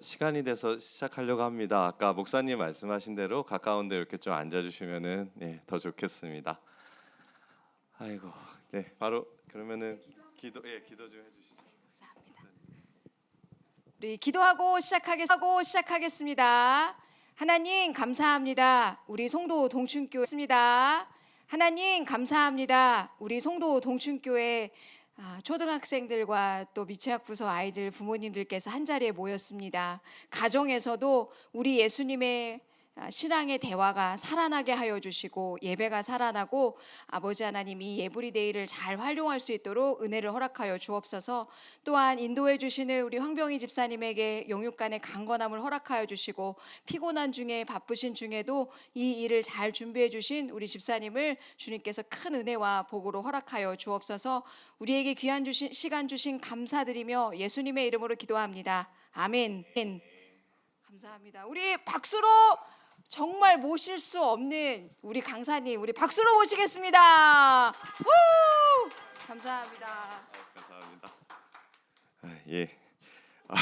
시간이 돼서 시작하려고 합니다. 아까 목사님 말씀하신 대로 가까운데 이렇게 좀 앉아주시면은 네, 더 좋겠습니다. 아이고, 네 바로 그러면은 기도 예 기도 좀 해주시죠. 감사합니다. 우리 기도하고 시작하겠 하고 시작하겠습니다. 하나님 감사합니다. 우리 송도 동춘교회입니다. 하나님 감사합니다. 우리 송도 동춘교회 아, 초등학생들과 또 미취학 부서 아이들 부모님들께서 한 자리에 모였습니다. 가정에서도 우리 예수님의 아, 신앙의 대화가 살아나게 하여 주시고 예배가 살아나고 아버지 하나님 이 예브리데이를 잘 활용할 수 있도록 은혜를 허락하여 주옵소서 또한 인도해 주시는 우리 황병희 집사님에게 영육간의 강건함을 허락하여 주시고 피곤한 중에 바쁘신 중에도 이 일을 잘 준비해 주신 우리 집사님을 주님께서 큰 은혜와 복으로 허락하여 주옵소서 우리에게 귀한 주신 시간 주신 감사드리며 예수님의 이름으로 기도합니다. 아멘. 감사합니다. 우리 박수로 정말 모실 수 없는 우리 강사님 우리 박수로 모시겠습니다. 우! 감사합니다. 아, 감사합니다. 아, 예. 아,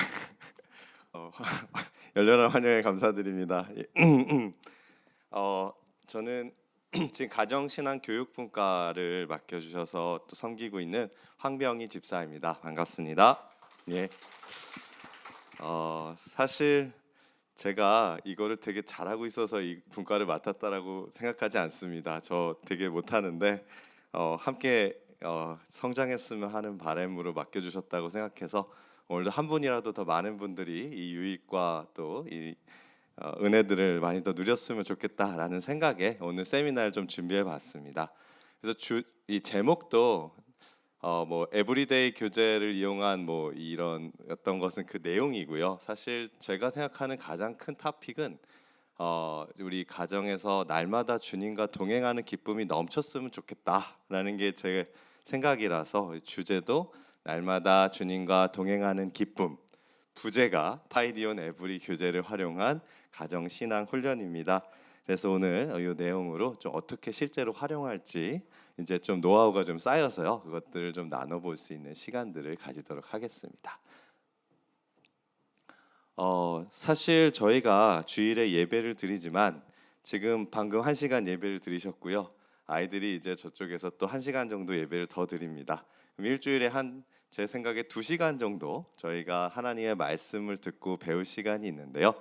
어, 열렬한 환영에 감사드립니다. 예. 어, 저는 지금 가정신앙 교육분과를 맡겨주셔서 또 섬기고 있는 황병희 집사입니다. 반갑습니다. 예. 어, 사실 제가 이거를 되게 잘하고 있어서 이 분과를 맡았다라고 생각하지 않습니다. 저 되게 못하는데 어, 함께 어, 성장했으면 하는 바람으로 맡겨주셨다고 생각해서 오늘도 한 분이라도 더 많은 분들이 이 유익과 또이 어, 은혜들을 많이 더 누렸으면 좋겠다라는 생각에 오늘 세미나를 좀 준비해 봤습니다. 그래서 주, 이 제목도 어, 뭐 에브리데이 교재를 이용한 뭐 이런 어떤 것은 그 내용이고요. 사실 제가 생각하는 가장 큰 토픽은 어, 우리 가정에서 날마다 주님과 동행하는 기쁨이 넘쳤으면 좋겠다라는 게 제 생각이라서 주제도 날마다 주님과 동행하는 기쁨 부제가 파이디온 에브리 교재를 활용한 가정 신앙 훈련입니다. 그래서 오늘 이 내용으로 좀 어떻게 실제로 활용할지 이제 좀 노하우가 좀 쌓여서요. 그것들을 좀 나눠볼 수 있는 시간들을 가지도록 하겠습니다. 어, 사실 저희가 주일에 예배를 드리지만 지금 방금 한 시간 예배를 드리셨고요. 아이들이 이제 저쪽에서 또 한 시간 정도 예배를 더 드립니다. 그럼 일주일에 한 제 생각에 두 시간 정도 저희가 하나님의 말씀을 듣고 배울 시간이 있는데요.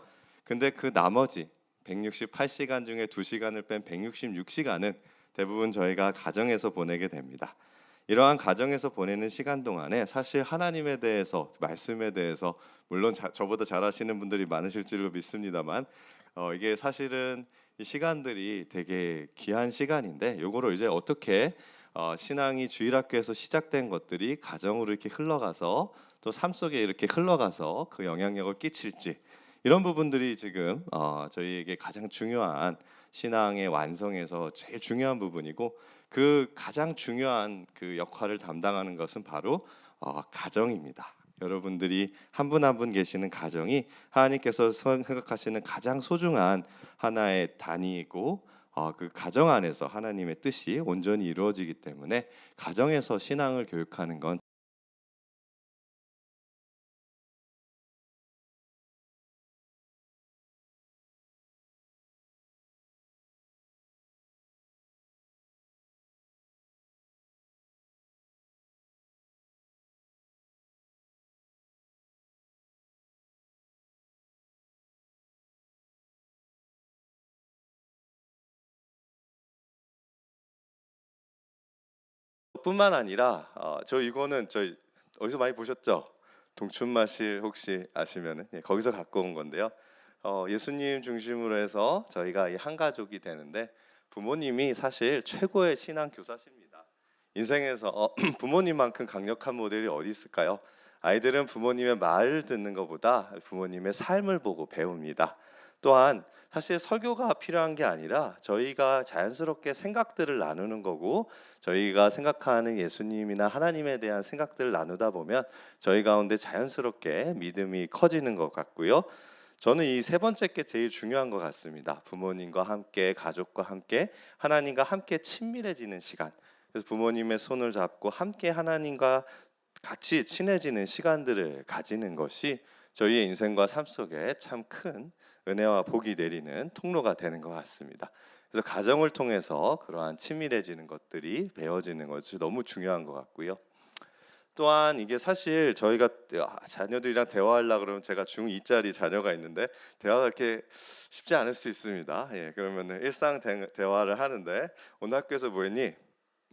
근데 그 나머지 168시간 중에 두 시간을 뺀 166시간은 대부분 저희가 가정에서 보내게 됩니다. 이러한 가정에서 보내는 시간 동안에 사실 하나님에 대해서 말씀에 대해서 물론 자, 저보다 잘하시는 분들이 많으실 줄로 믿습니다만 어, 이게 사실은 이 시간들이 되게 귀한 시간인데 요거를 이제 어떻게 어, 신앙이 주일학교에서 시작된 것들이 가정으로 이렇게 흘러가서 또 삶 속에 이렇게 흘러가서 그 영향력을 끼칠지 이런 부분들이 지금 어, 저희에게 가장 중요한 신앙의 완성에서 제일 중요한 부분이고 그 가장 중요한 그 역할을 담당하는 것은 바로 어, 가정입니다. 여러분들이 한분 한 분 계시는 가정이 하나님께서 생각하시는 가장 소중한 하나의 단위이고 어, 그 가정 안에서 하나님의 뜻이 온전히 이루어지기 때문에 가정에서 신앙을 교육하는 건 뿐만 아니라 어, 저 이거는 저희 어디서 많이 보셨죠? 동춘마실 혹시 아시면은 예, 거기서 갖고 온 건데요. 어, 예수님 중심으로 해서 저희가 이 한 가족이 되는데 부모님이 사실 최고의 신앙 교사십니다. 인생에서 어, 부모님만큼 강력한 모델이 어디 있을까요? 아이들은 부모님의 말을 듣는 것보다 부모님의 삶을 보고 배웁니다. 또한 사실 설교가 필요한 게 아니라 저희가 자연스럽게 생각들을 나누는 거고 저희가 생각하는 예수님이나 하나님에 대한 생각들을 나누다 보면 저희 가운데 자연스럽게 믿음이 커지는 것 같고요. 저는 이 세 번째 게 제일 중요한 것 같습니다. 부모님과 함께 가족과 함께 하나님과 함께 친밀해지는 시간. 그래서 부모님의 손을 잡고 함께 하나님과 같이 친해지는 시간들을 가지는 것이 저희의 인생과 삶 속에 참큰 은혜와 복이 내리는 통로가 되는 것 같습니다. 그래서 가정을 통해서 그러한 친밀해지는 것들이 배워지는 것이 너무 중요한 것 같고요. 또한 이게 사실 저희가 자녀들이랑 대화하려 그러면 제가 중2짜리 자녀가 있는데 대화가 이렇게 쉽지 않을 수 있습니다. 예, 그러면 일상 대, 대화를 하는데 오늘 학교에서 뭐 했니?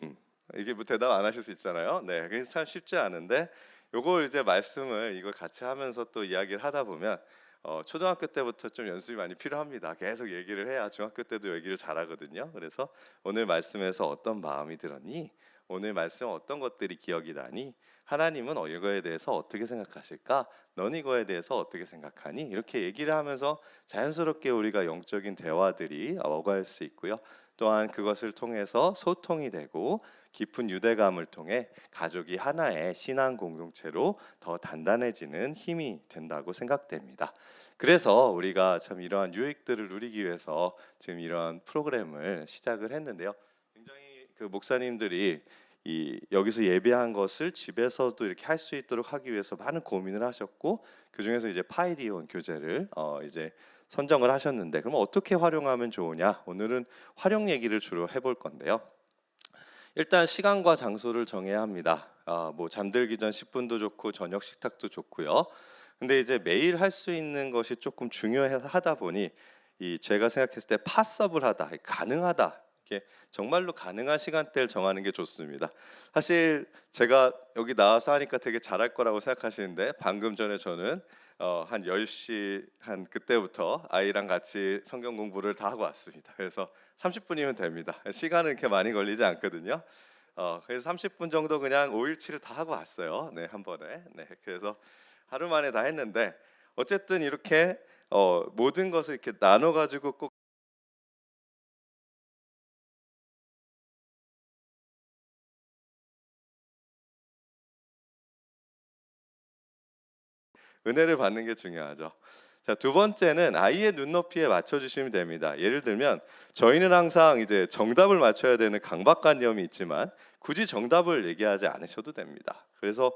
음, 이게 뭐 대답 안 하실 수 있잖아요. 네, 그게 참 쉽지 않은데 요걸 이제 말씀을 이걸 같이 하면서 또 이야기를 하다 보면 어, 초등학교 때부터 좀 연습이 많이 필요합니다. 계속 얘기를 해야 중학교 때도 얘기를 잘하거든요. 그래서 오늘 말씀에서 어떤 마음이 들었니? 오늘 말씀 어떤 것들이 기억이 나니? 하나님은 어, 이거에 대해서 어떻게 생각하실까? 넌 이거에 대해서 어떻게 생각하니? 이렇게 얘기를 하면서 자연스럽게 우리가 영적인 대화들이 오갈 수 있고요. 또한 그것을 통해서 소통이 되고 깊은 유대감을 통해 가족이 하나의 신앙 공동체로 더 단단해지는 힘이 된다고 생각됩니다. 그래서 우리가 참 이러한 유익들을 누리기 위해서 지금 이러한 프로그램을 시작을 했는데요. 그 목사님들이 이 여기서 예배한 것을 집에서도 이렇게 할 수 있도록 하기 위해서 많은 고민을 하셨고 그 중에서 이제 파이디온 교재를 어 이제 선정을 하셨는데 그럼 어떻게 활용하면 좋으냐? 오늘은 활용 얘기를 주로 해볼 건데요. 일단 시간과 장소를 정해야 합니다. 아, 뭐 잠들기 전 10분도 좋고 저녁 식탁도 좋고요. 근데 이제 매일 할 수 있는 것이 조금 중요하다 보니 이 제가 생각했을 때 파서블하다, 가능하다. 이렇게 정말로 가능한 시간대를 정하는 게 좋습니다. 사실 제가 여기 나와서 하니까 되게 잘할 거라고 생각하시는데 방금 전에 저는 어, 한 10시 한 그때부터 아이랑 같이 성경 공부를 다 하고 왔습니다. 그래서 30분이면 됩니다. 시간은 이렇게 많이 걸리지 않거든요. 어, 그래서 30분 정도 그냥 5일치를 다 하고 왔어요. 네, 한 번에. 네, 그래서 하루 만에 다 했는데 어쨌든 이렇게 어, 모든 것을 이렇게 나눠 가지고 꼭 은혜를 받는 게 중요하죠. 자, 두 번째는 아이의 눈높이에 맞춰 주시면 됩니다. 예를 들면 저희는 항상 이제 정답을 맞춰야 되는 강박관념이 있지만 굳이 정답을 얘기하지 않으셔도 됩니다. 그래서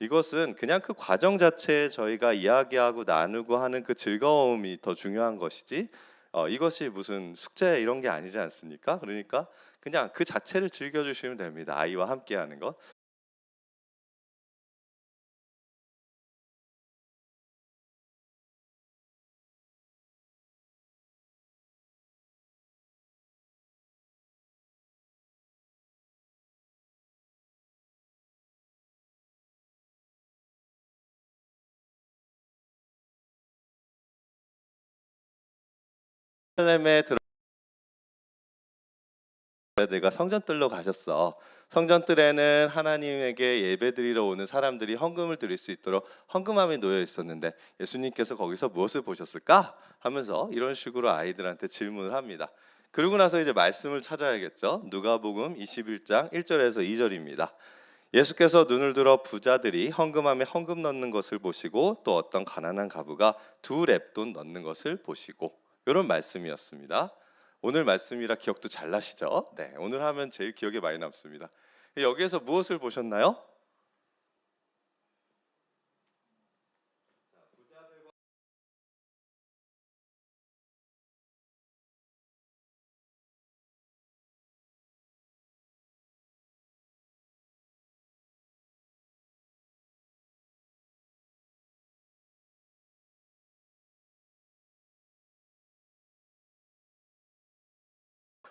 이것은 그냥 그 과정 자체에 저희가 이야기하고 나누고 하는 그 즐거움이 더 중요한 것이지 어, 이것이 무슨 숙제 이런 게 아니지 않습니까? 그러니까 그냥 그 자체를 즐겨 주시면 됩니다. 아이와 함께 하는 것. 예루살렘에 들어 내가 성전뜰로 가셨어. 성전뜰에는 하나님에게 예배드리러 오는 사람들이 헌금을 드릴 수 있도록 헌금함이 놓여 있었는데 예수님께서 거기서 무엇을 보셨을까? 하면서 이런 식으로 아이들한테 질문을 합니다. 그러고 나서 이제 말씀을 찾아야겠죠. 누가복음 21장 1절에서 2절입니다. 예수께서 눈을 들어 부자들이 헌금함에 헌금 넣는 것을 보시고 또 어떤 가난한 가부가 두 랩돈 넣는 것을 보시고 이런 말씀이었습니다. 오늘 말씀이라 기억도 잘 나시죠? 네, 오늘 하면 제일 기억에 많이 남습니다. 여기에서 무엇을 보셨나요?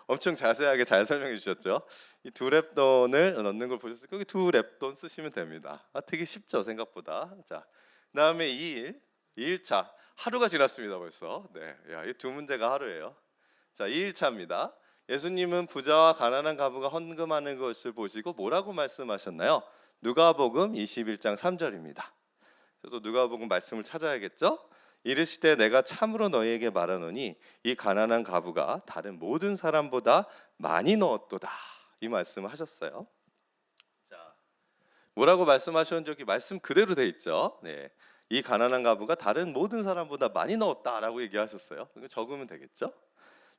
엄청 자세하게 잘 설명해 주셨죠. 이 두 랩돈을 넣는 걸 보셨을 거기 두 랩돈 쓰시면 됩니다. 아, 되게 쉽죠 생각보다. 자, 그다음에 2일, 2일차 하루가 지났습니다 벌써. 네, 야, 이두 문제가 하루예요. 자, 2일차입니다. 예수님은 부자와 가난한 가부가 헌금하는 것을 보시고 뭐라고 말씀하셨나요? 누가복음 21장 3절입니다. 저도 누가복음 말씀을 찾아야겠죠? 이르시되 내가 참으로 너희에게 말하노니 이 가난한 가부가 다른 모든 사람보다 많이 넣었도다 이 말씀을 하셨어요. 자, 뭐라고 말씀하셨는지 말씀 그대로 돼 있죠. 네, 이 가난한 가부가 다른 모든 사람보다 많이 넣었다라고 얘기하셨어요. 이거 적으면 되겠죠?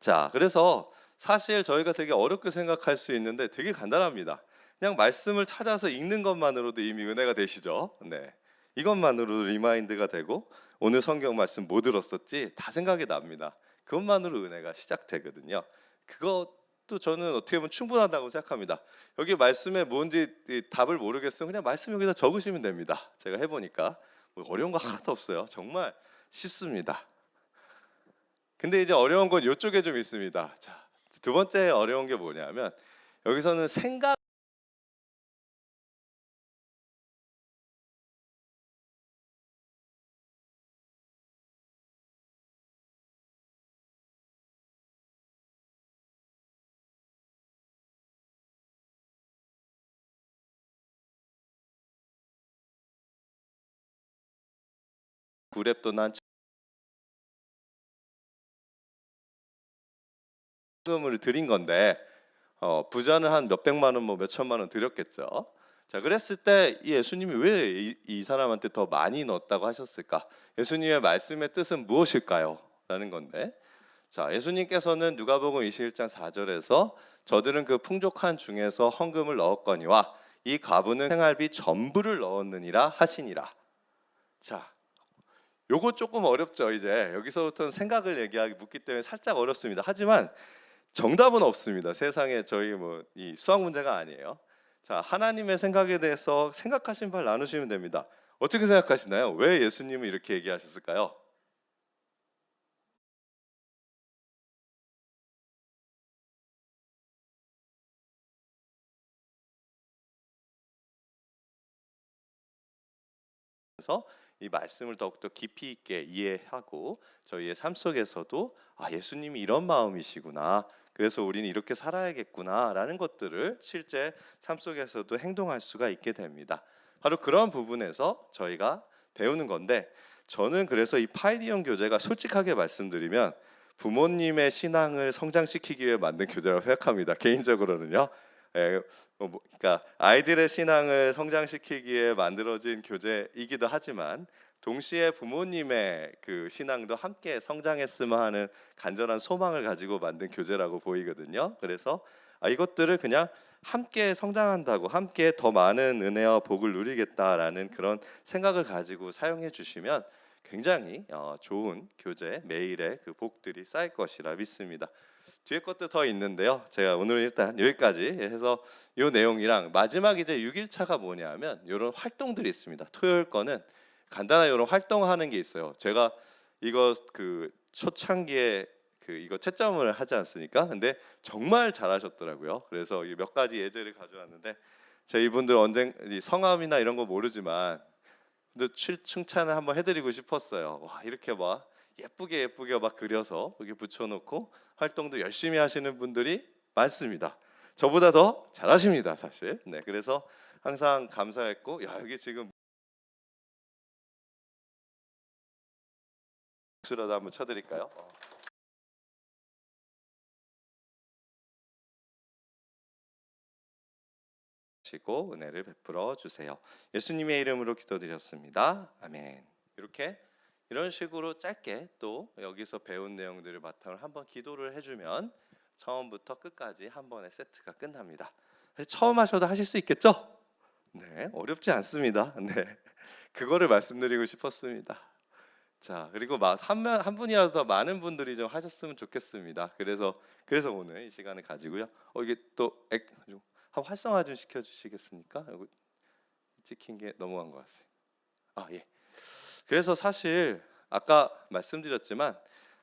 자, 그래서 사실 저희가 되게 어렵게 생각할 수 있는데 되게 간단합니다. 그냥 말씀을 찾아서 읽는 것만으로도 이미 은혜가 되시죠. 네. 이것만으로도 리마인드가 되고 오늘 성경 말씀 뭐 들었었지 다 생각이 납니다. 그것만으로 은혜가 시작되거든요. 그것도 저는 어떻게 보면 충분하다고 생각합니다. 여기 말씀에 뭔지 이 답을 모르겠으면 그냥 말씀 여기다 적으시면 됩니다. 제가 해보니까 뭐 어려운 거 하나도 없어요. 정말 쉽습니다. 근데 이제 어려운 건 이쪽에 좀 있습니다. 자, 두 번째 어려운 게 뭐냐면 여기서는 생각 구랩도 난 금을 드린 건데 어, 부자는 한 몇백만 원, 뭐 몇천만 원 드렸겠죠. 자, 그랬을 때이 예수님이 왜 이, 이 사람한테 더 많이 넣었다고 하셨을까? 예수님의 말씀의 뜻은 무엇일까요? 라는 건데. 자, 예수님께서는 누가복음 21장 4절에서 저들은 그 풍족한 중에서 헌금을 넣었거니와 이 가부는 생활비 전부를 넣었느니라 하시니라. 자, 요거 조금 어렵죠. 이제 여기서부터는 생각을 얘기하기 묻기 때문에 살짝 어렵습니다. 하지만 정답은 없습니다. 세상에 저희 뭐 이 수학 문제가 아니에요. 자, 하나님의 생각에 대해서 생각하신 바를 나누시면 됩니다. 어떻게 생각하시나요? 왜 예수님은 이렇게 얘기하셨을까요? 이 말씀을 더욱더 깊이 있게 이해하고 저희의 삶 속에서도 아 예수님이 이런 마음이시구나. 그래서 우리는 이렇게 살아야겠구나라는 것들을 실제 삶 속에서도 행동할 수가 있게 됩니다. 바로 그런 부분에서 저희가 배우는 건데 저는 그래서 이 파이디언 교재가 솔직하게 말씀드리면 부모님의 신앙을 성장시키기 위해 만든 교재라고 생각합니다. 개인적으로는요. 예, 어, 뭐, 그러니까 아이들의 신앙을 성장시키기에 만들어진 교재이기도 하지만 동시에 부모님의 그 신앙도 함께 성장했으면 하는 간절한 소망을 가지고 만든 교재라고 보이거든요. 그래서 아, 이것들을 그냥 함께 성장한다고 함께 더 많은 은혜와 복을 누리겠다라는 그런 생각을 가지고 사용해 주시면 굉장히 어, 좋은 교재 매일의 그 복들이 쌓일 것이라 믿습니다. 뒤에 것도 더 있는데요. 제가 오늘 일단 여기까지 해서 이 내용이랑 마지막 이제 6일차가 뭐냐면 이런 활동들이 있습니다. 토요일 거는 간단한 이런 활동하는 게 있어요. 제가 이거 그 초창기에 그 이거 채점을 하지 않습니까? 근데 정말 잘하셨더라고요. 그래서 이몇 가지 예제를 가져왔는데 제 이분들 언젠 이 성함이나 이런 거 모르지만 근데 칠- 칭찬을 한번 해드리고 싶었어요. 와 이렇게 막 예쁘게 예쁘게 막 그려서 여기 붙여놓고 활동도 열심히 하시는 분들이 많습니다. 저보다 더 잘하십니다, 사실. 네, 그래서 항상 감사했고, 야 여기 지금 박수라도 한번 쳐드릴까요? 어. 시고 은혜를 베풀어 주세요. 예수님의 이름으로 기도드렸습니다. 아멘. 이렇게 이런 식으로 짧게 또 여기서 배운 내용들을 바탕으로 한번 기도를 해주면 처음부터 끝까지 한 번의 세트가 끝납니다. 처음 하셔도 하실 수 있겠죠? 네, 어렵지 않습니다. 네, 그거를 말씀드리고 싶었습니다. 자, 그리고 한 분이라도 더 많은 분들이 좀 하셨으면 좋겠습니다. 그래서 그래서 오늘 이 시간을 가지고요. 어 이게 또 액, 활성화 좀 시켜주시겠습니까? 찍힌 게 넘어간 것 같아요. 아 예. 그래서 사실 아까 말씀드렸지만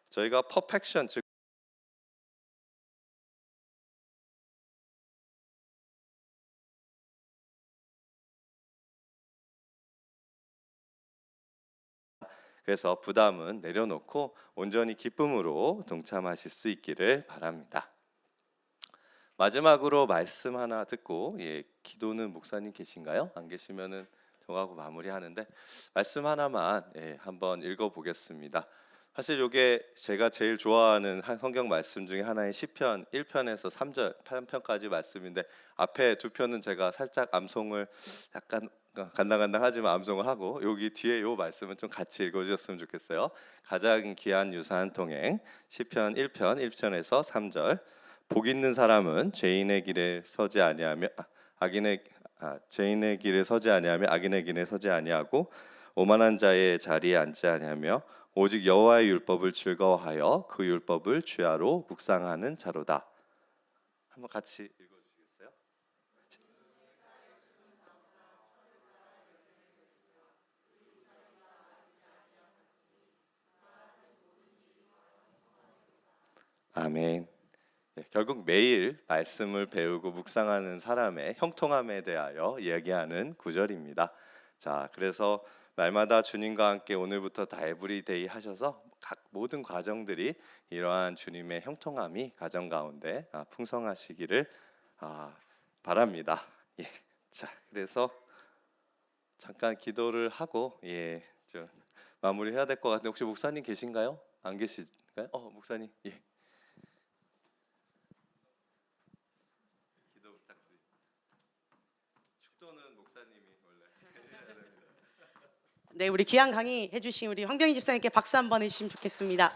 저희가 퍼펙션 즉 그래서 부담은 내려놓고 온전히 기쁨으로 동참하실 수 있기를 바랍니다. 마지막으로 말씀 하나 듣고 예, 기도는 목사님 계신가요? 안 계시면은 저하고 마무리하는데 말씀 하나만 예, 한번 읽어보겠습니다. 사실 이게 제가 제일 좋아하는 한 성경 말씀 중에 하나인 시편 1편에서 3절 8편까지 말씀인데 앞에 두 편은 제가 살짝 암송을 약간 간당간당하지만 암송을 하고 여기 뒤에 요 말씀은 좀 같이 읽어주셨으면 좋겠어요. 가장 귀한 유산 통행 시편 1편 1편에서 3절 복 있는 사람은 죄인의 길에 서지 아니하며 아, 악인의 아, 죄인의 길에 서지 아니하며 악인의 길에 서지 아니하고 오만한 자의 자리에 앉지 아니하며 오직 여호와의 율법을 즐거워하여 그 율법을 주야로 묵상하는 자로다. 한번 같이 읽어주시겠어요? 아멘. 예, 결국 매일 말씀을 배우고 묵상하는 사람의 형통함에 대하여 이야기하는 구절입니다. 자, 그래서 날마다 주님과 함께 오늘부터 다 에브리데이 하셔서 각 모든 과정들이 이러한 주님의 형통함이 가정 가운데 아, 풍성하시기를 아, 바랍니다. 예, 자, 그래서 잠깐 기도를 하고 예, 좀 마무리해야 될 것 같은데 혹시 목사님 계신가요? 안 계신가요? 어, 목사님, 예. 기도 부탁드립니다. 목사님이 원래 됩니다. 네, 우리 귀한 강의 해주신 우리 황병희 집사님께 박수 한번 해주시면 좋겠습니다.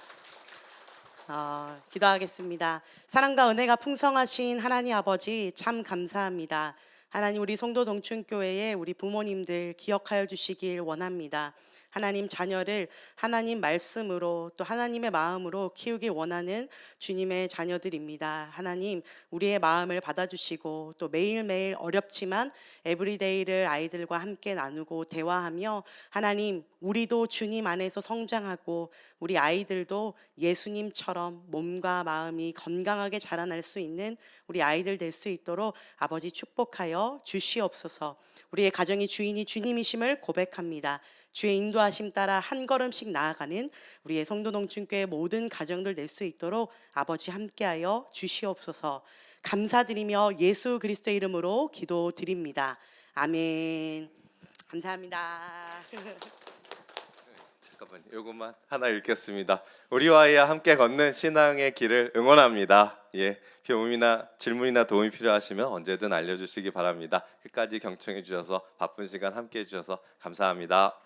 어, 기도하겠습니다. 사랑과 은혜가 풍성하신 하나님 아버지 참 감사합니다. 하나님 우리 송도 동춘교회에 우리 부모님들 기억하여 주시길 원합니다. 하나님 자녀를 하나님 말씀으로 또 하나님의 마음으로 키우길 원하는 주님의 자녀들입니다. 하나님 우리의 마음을 받아주시고 또 매일매일 어렵지만 에브리데이를 아이들과 함께 나누고 대화하며 하나님 우리도 주님 안에서 성장하고 우리 아이들도 예수님처럼 몸과 마음이 건강하게 자라날 수 있는 우리 아이들 될 수 있도록 아버지 축복하여 주시옵소서. 우리의 가정의 주인이 주님이심을 고백합니다. 주의 인도하심 따라 한 걸음씩 나아가는 우리의 성도농춘교회 모든 가정들 될수 있도록 아버지 함께하여 주시옵소서. 감사드리며 예수 그리스도의 이름으로 기도드립니다. 아멘. 감사합니다. 잠깐만요. 요것만 하나 읽겠습니다. 우리와야 함께 걷는 신앙의 길을 응원합니다. 예, 도움이나 질문이나 도움이 필요하시면 언제든 알려주시기 바랍니다. 끝까지 경청해 주셔서 바쁜 시간 함께 해 주셔서 감사합니다.